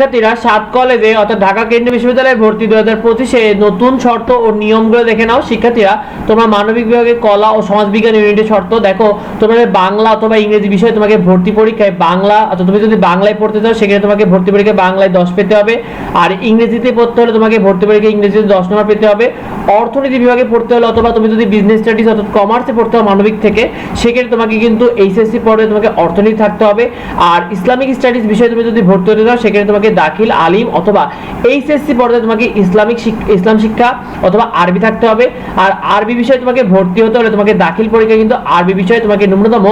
শিক্ষার্থীরা সাত কলেজে, অর্থাৎ ঢাকা কেন্দ্রীয় বিশ্ববিদ্যালয়ে ভর্তি দু হাজার পঁচিশে নতুন শর্ত ও নিয়মগুলো দেখে নাও। শিক্ষার্থীরা, তোমরা মানবিক বিভাগে কলা ও সমাজবিজ্ঞান ইউনিটের শর্ত দেখো। তোমাদের বাংলা অথবা ইংরেজি বিষয়ে তোমাকে ভর্তি পরীক্ষায় বাংলা অর্থাৎ তুমি যদি বাংলায় পড়তে চাও সেখানে তোমাকে ভর্তি পরীক্ষায় বাংলায় দশ পেতে হবে। আর ইংরেজিতে পড়তে হলে তোমাকে ভর্তি পরীক্ষায় ইংরেজিতে দশ নম্বর পেতে হবে। অর্থনীতি বিভাগে পড়তে হলে অথবা তুমি যদি বিজনেস স্টাডিজ অর্থাৎ কমার্সে পড়তে হবে মানবিক থেকে, সেক্ষেত্রে তোমাকে কিন্তু এইচএসসি পর্বে তোমাকে অর্থনীতি থাকতে হবে। আর ইসলামিক স্টাডিজ বিষয়ে তুমি যদি ভর্তি হতে চাও সেখানে তোমাকে দাখিল, আলিম অথবা এইচএসসি পর্যায়ে তোমাকে ইসলামিক ইসলাম শিক্ষা অথবা আরবি থাকতে হবে। আর আরবি বিষয়ে তোমাকে ভর্তি হতে হলে তোমাকে দাখিল পরীক্ষায় কিন্তু আরবি বিষয়ে তোমাকে ন্যূনতম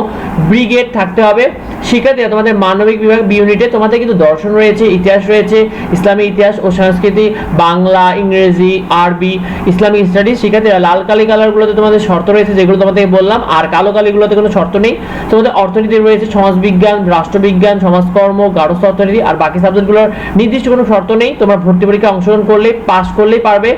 ব্রিগেড থাকতে হবে। শিক্ষার্থীরা তোমাদের মানবিক বিভাগ বি ইউনিটে তোমাদের কিন্তু দর্শন রয়েছে, ইতিহাস রয়েছে, ইসলামী ইতিহাস ও সংস্কৃতি, বাংলা, ইংরেজি, আরবি, ইসলামিক স্টাডিজ শিক্ষার্থীরা লাল কালি কালারগুলোতে তোমাদের শর্ত রয়েছে যেগুলো তোমাদের বললাম, আর কালো কালিগুলোতে কোনো শর্ত নেই। তোমাদের অর্থনীতি রয়েছে সমাজবিজ্ঞান, রাষ্ট্রবিজ্ঞান, সমাজকর্ম গার্হস্থ অর্থনীতি, আর বাকি সাবজেক্টগুলোর নির্দিষ্ট কোনো শর্ত নেই। তোমরা ভর্তি পরীক্ষা অংশগ্রহণ করলে পাস করলেই পারবে।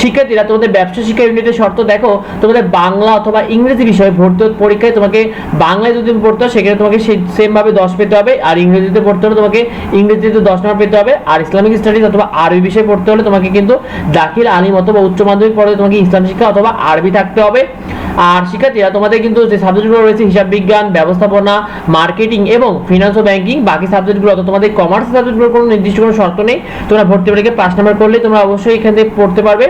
শিক্ষার্থীরা, তোমাদের ব্যবসা শিক্ষা ইউনিটের শর্ত দেখো, তোমাদের বাংলা অথবা ইংরেজি বিষয়ে ভর্তি পরীক্ষায় তোমাকে বাংলায় যদি পড়তে হয় সেখানে তোমাকে সেম ভাবে দশ পেতে হবে। আর ইংরেজিতে পড়তে হলে তোমাকে ইংরেজিতে দশ নম্বর পেতে হবে। আর ইসলামিক স্টাডিজ অথবা আরবি বিষয়ে পড়তে হলে তোমাকে কিন্তু দাখিল আলিম অথবা উচ্চ মাধ্যমিক পর্যায়ে তোমাকে ইসলাম শিক্ষা অথবা আরবি থাকতে হবে। আর শিক্ষার্থীরা, তোমাদের কিন্তু যে সাবজেক্টগুলো রয়েছে, হিসাব বিজ্ঞান, ব্যবস্থাপনা মার্কেটিং এবং ফিনান্স ও ব্যাংকিং বাকি সাবজেক্টগুলো অর্থাৎ তোমাদের কমার্স সাবজেক্টগুলোর কোনো নির্দিষ্ট কোনো শর্ত নেই। তোমরা ভর্তি পরীক্ষায় পাঁচ নাম্বার করলে তোমরা অবশ্যই এখান থেকে পড়তে পারবে।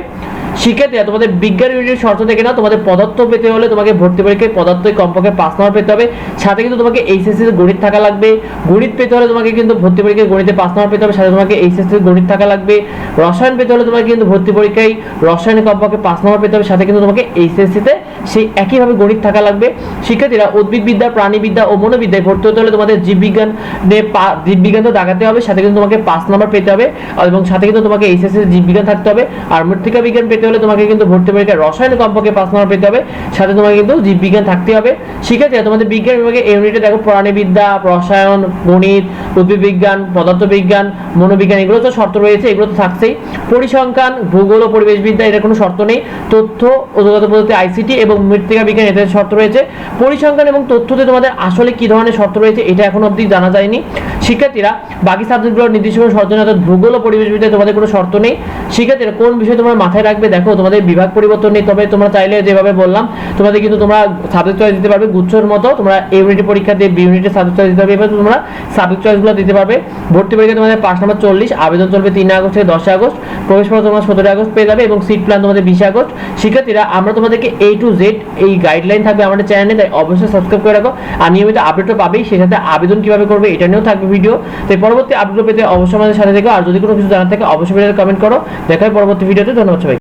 শিক্ষার্থীরা, তোমাদের বিজ্ঞান ইউনিটের শর্ত দেখে নাও, তোমাদের পদার্থ পেতে হলে তোমাকে ভর্তি পরীক্ষায় পদার্থই কমপক্ষে পাঁচ নম্বর পেতে হবে। সাথে কিন্তু তোমাকে এইচএসসি গণিত থাকা লাগবে। গণিত পেতে হলে তোমাকে কিন্তু ভর্তি পরীক্ষায় গণিতে পাঁচ নম্বর পেতে হবে। সাথে তোমাকে এইচএসসি গণিত থাকা লাগবে। রসায়ন পেতে হলে তোমাকে কিন্তু ভর্তি পরীক্ষায় রসায়নে কমপক্ষে পাঁচ নম্বর পেতে হবে। সাথে কিন্তু তোমাকে এইচএসসিতে সেই একইভাবে গণিত থাকা লাগবে। শিক্ষার্থীরা, উদ্ভিদবিদ্যা, প্রাণীবিদ্যা ও মনোবিদ্যায় ভর্তি হতে হলে তোমাদের জীববিজ্ঞান জীববিজ্ঞান তো দেখাতে হবে। সাথে কিন্তু তোমাকে পাঁচ নম্বর পেতে হবে। এবং সাথে কিন্তু তোমাকে এইচএসসি জীববিজ্ঞান থাকতে হবে। আর মৃত্তিকা বিজ্ঞান পেতে হলে তোমাকে কিন্তু ভর্তি পরীক্ষায় রসায়নে কমপক্ষে পাঁচ নম্বর পেতে হবে। সাথে তোমাকে কিন্তু জীববিজ্ঞান থাকতে হবে। শিক্ষার্থীরা তোমাদের বিজ্ঞান বিভাগে এই ইউনিটে দেখো প্রাণীবিদ্যা, রসায়ন, গণিত উদ্ভিদ বিজ্ঞান পদার্থবিজ্ঞান, মনোবিজ্ঞান, এগুলো তো শর্ত রয়েছে, এগুলো তো থাকছেই। পরিসংখ্যান, ভূগোল ও পরিবেশবিদ্যা এটার কোনো শর্ত নেই। তথ্য ও যোগাযোগ পদ্ধতি আইসিটি এবং মৃত্তিকা বিজ্ঞান, এদের শর্ত রয়েছে। পরিসংখ্যান এবং তথ্যতে তোমাদের আসলে কি ধরনের শর্ত রয়েছে, এটা এখন অবধি জানা যায়নি। শিক্ষার্থীরা, বাকি সাবজেক্টগুলোর নির্দিষ্ট কোনো শর্ত নেই, অর্থাৎ ভূগোল ও পরিবেশবিদ্যায় তোমাদের কোনো শর্ত নেই। শিক্ষার্থীরা, কোন বিষয় তোমরা মাথায় রাখবে দেখো, তোমাদের বিভাগ পরিবর্তন নেই, তবে তোমরা চাইলে যেভাবে বললাম, তোমাদের কিন্তু তোমরা সাবজেক্ট চয়েস দিতে পারবে, গুচ্ছর মতো, তোমরা এই ইউনিট পরীক্ষা দিয়ে বি ইউনিটের সাবজেক্ট চয়েস দিতে পারবে, এবার তোমরা সাবজেক্ট চয়েসগুলো দিতে পারবে। ভর্তি পরীক্ষা তোমাদের পাঁচ নম্বর চল্লিশ, আবেদন চলবে তিন আগস্ট থেকে দশই আগস্ট, প্রবেশ পত্র তোমরা সতেরো আগস্ট পেয়ে যাবে এবং সিট প্ল্যান তোমাদের বিশে আগস্ট। শিক্ষার্থীরা, আমরা তোমাদেরকে এ টু জেড এই গাইডলাইন থাকবে আমাদের চ্যানেলে তাই অবশ্যই সাবস্ক্রাইব করে রাখো। আর নিয়মিত আপডেটও পাবেই, সেই সাথে আবেদন কীভাবে করবে এটা নিয়েও থাকবে ভিডিও তাই পরবর্তী আপডেট পেতে অবশ্যই আমাদের সাথে থেকো। আর যদি কোনো কিছু জানার থাকে, অবশ্যই কমেন্ট করো। দেখা হয় পরবর্তী ভিডিওতে ধন্যবাদ সবাই